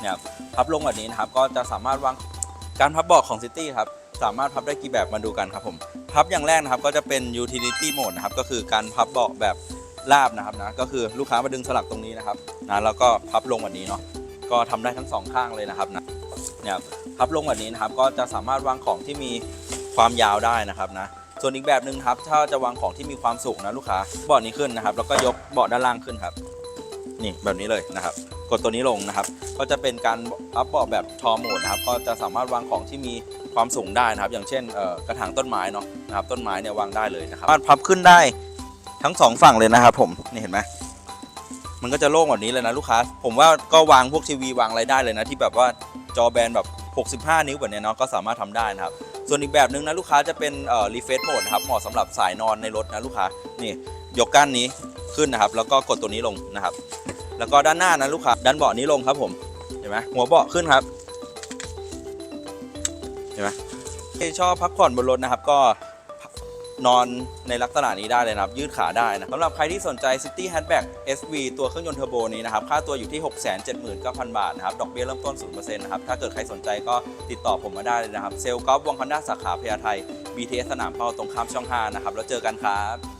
เนี่ยพับลงแบบนี้นะครับก็จะสามารถวางการพับเบาะของซิตี้ครับสามารถพับได้กี่แบบมาดูกันครับผมพับอย่างแรกนะครับก็จะเป็น utility mode นะครับก็คือการพับเบาะแบบราบนะครับนะก็คือลูกค้ามาดึงสลักตรงนี้นะครับนะแล้วก็พับลงแบบนี้เนาะก็ทำได้ทั้งสองข้างเลยนะครับนะเนี่ยพับลงแบบนี้นะครับก็จะสามารถวางของที่มีความยาวได้นะครับนะส่วนอีกแบบหนึ่งครับถ้าจะวางของที่มีความสูงนะลูกค้าเบาะนี้ขึ้นนะครับแล้วก็ยกเบาะด้านล่างขึ้นครับ นี่แบบนี้เลยนะครับ กดตัวนี้ลงนะครับ ก็จะเป็นการอัพเบาะแบบทอโหมดนะครับ ก็จะสามารถวางของที่มีความสูงได้นะครับ อย่างเช่นกระถางต้นไม้เนาะนะครับ ต้นไม้เนี่ยวางได้เลยนะครับสามารถพับขึ้นได้ทั้งสองฝั่งเลยนะครับ ผมนี่เห็นไหมมันก็จะโล่งแบบนี้เลยนะลูกค้า ผมว่าก็วางพวกทีวีวางอะไรได้เลยนะที่แบบว่าจอแบนแบบ 65 นิ้วแบบเนี้ยเนาะก็สามารถทำได้นะครับ ส่วนอีกแบบนึงนะลูกค้าจะเป็นเอ่อรีเฟซโหมดนะครับเหมาะสำหรับสายนอนในรถนะลูกค้านี่ยกก้านนี้ ขึ้นนะครับ แล้วก็กดตัวนี้ลงนะครับ แล้วก็ด้านหน้านะลูกค้าด้านเบาะนี้ลงครับผมเห็นไหมหัวเบาะขึ้นครับเห็นไหมที่ชอบพักผ่อนบนรถนะครับ ก็นอนในลักษณะนี้ได้เลยนะครับ ยืดขาได้นะสำหรับใครที่สนใจ City Hatchback SV ตัวเครื่องยนต์เทอร์โบนี้นะครับ ค่าตัวอยู่ที่ 679,000 บาทนะครับ ดอกเบี้ยเริ่มต้น 0%นะครับ ถ้าเกิดใครสนใจก็ติดต่อผมมาได้เลยนะครับ เซลล์กอล์ฟวังคอนด้าสาขาพญาไท BTS สนามเป้าตรงข้ามช่อง 5 นะครับ แล้วเจอกันครับ